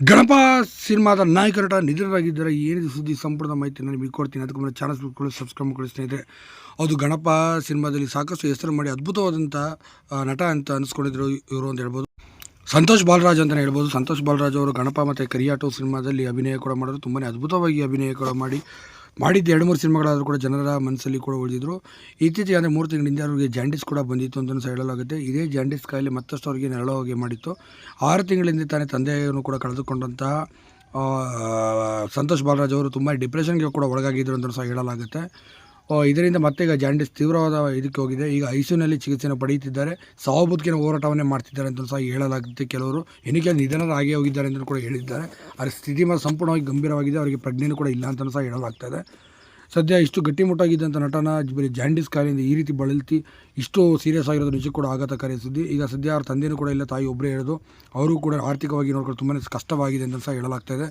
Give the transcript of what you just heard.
ಗಣಪ ಸಿನಿಮಾದ ನಾಯಕ ನಟ ನಿಧನರಾಗಿದ್ದಾರೆ ಏನಿದೆ ಸುದ್ದಿ ಸಂಪೂರ್ಣ ಮಾಹಿತಿಯನ್ನು ನಿಮಗೆ ಕೊಡ್ತೀನಿ. ಅದಕ್ಕೆ ಮುಂದೆ ಚಾನಲ್ಸ್ ಬಿಟ್ಕೊಂಡು ಸಬ್ಸ್ಕ್ರೈಬ್ ಮಾಡ್ಕೊಳ್ಳಿ ಸ್ನೇಹಿತರೆ. ಅದು ಗಣಪ ಸಿನಿಮಾದಲ್ಲಿ ಸಾಕಷ್ಟು ಹೆಸರು ಮಾಡಿ ಅದ್ಭುತವಾದಂಥ ನಟ ಅಂತ ಅನಿಸ್ಕೊಂಡಿದ್ರು ಇವರು ಅಂತ ಹೇಳ್ಬೋದು. ಸಂತೋಷ್ ಬಾಲರಾಜ್ ಅಂತಲೇ ಹೇಳ್ಬೋದು. ಸಂತೋಷ್ ಬಾಲರಾಜ್ ಅವರು ಗಣಪ ಮತ್ತು ಕರಿಯಾಟೋ ಸಿನಿಮಾದಲ್ಲಿ ಅಭಿನಯ ಕೂಡ ಮಾಡಿದ್ರು. ತುಂಬಾ ಅದ್ಭುತವಾಗಿ ಅಭಿನಯ ಕೂಡ ಮಾಡಿ. ಮಾಡಿದ್ದು ಎರಡು ಮೂರು ಸಿನಿಮಾಗಳಾದರೂ ಕೂಡ ಜನರ ಮನಸ್ಸಲ್ಲಿ ಕೂಡ ಉಳಿದಿದ್ರು. ಇತ್ತೀಚೆಗೆ ಅಂದರೆ ಮೂರು ತಿಂಗಳಿಂದ ಅವರಿಗೆ ಜಾಂಡಿಸ್ ಕೂಡ ಬಂದಿತ್ತು ಅಂತ ಸಹ ಹೇಳಲಾಗುತ್ತೆ ಇದೇ ಜಾಂಡಿಸ್ ಕಾಯಿಲೆ ಮತ್ತಷ್ಟು ಅವರಿಗೆ ನೆರಳೋ ಹೋಗಿ ಮಾಡಿತ್ತು. ಆರು ತಿಂಗಳಿಂದ ತಾನೇ ತಂದೆಯನ್ನು ಕೂಡ ಕಳೆದುಕೊಂಡಂತಹ ಸಂತೋಷ್ ಬಾಲರಾಜ್ ಅವರು ತುಂಬ ಡಿಪ್ರೆಷನ್ಗೆ ಕೂಡ ಒಳಗಾಗಿದ್ರು ಅಂತ ಸಹ ಹೇಳಲಾಗುತ್ತೆ. ಇದರಿಂದ ಮತ್ತೆ ಈಗ ಜಾಂಡಿಸ್ ತೀವ್ರವಾದ ಇದಕ್ಕೆ ಹೋಗಿದೆ. ಈಗ ಐಸಿಯುನಲ್ಲಿ ಚಿಕಿತ್ಸೆಯನ್ನು ಪಡೆಯುತ್ತಿದ್ದಾರೆ. ಸಾವು ಬದುಕಿನ ಹೋರಾಟವನ್ನೇ ಮಾಡ್ತಿದ್ದಾರೆ ಅಂತ ಸಹ ಹೇಳಲಾಗುತ್ತೆ ಕೆಲವರು. ಏನಕ್ಕೆ ನಿಧನರ ಆಗೇ ಹೋಗಿದ್ದಾರೆ ಅಂತ ಕೂಡ ಹೇಳಿದ್ದಾರೆ. ಅವರ ಸ್ಥಿತಿ ಮಾತ್ರ ಸಂಪೂರ್ಣವಾಗಿ ಗಂಭೀರವಾಗಿದೆ. ಅವರಿಗೆ ಪ್ರಜ್ಞೆಯೂ ಕೂಡ ಇಲ್ಲ ಅಂತಲೂ ಸಹ ಹೇಳಲಾಗ್ತದೆ ಸದ್ಯ ಇಷ್ಟು ಗಟ್ಟಿಮುಟ್ಟಾಗಿದ್ದಂಥ ನಟನ, ಬರೀ ಜಾಂಡಿಸ್ ಕಾಯಿಲೆಯಿಂದ ಈ ರೀತಿ ಬಳಲ್ತಿ, ಇಷ್ಟು ಸೀರಿಯಸ್ ಆಗಿರೋದು ನಿಜಕ್ಕೂ ಕೂಡ ಆಘಾತಕಾರಿ ಸುದ್ದಿ. ಈಗ ಸದ್ಯ ಅವ್ರ ತಂದೆಯೂ ಕೂಡ ಇಲ್ಲ, ತಾಯಿ ಒಬ್ಬರೇ ಹೇಳೋದು ಅವರು ಕೂಡ ಆರ್ಥಿಕವಾಗಿ ನೋಡ್ಕೊಂಡು ತುಂಬಾ ಕಷ್ಟವಾಗಿದೆ ಅಂತ ಸಹ ಹೇಳಲಾಗ್ತಾಯಿದೆ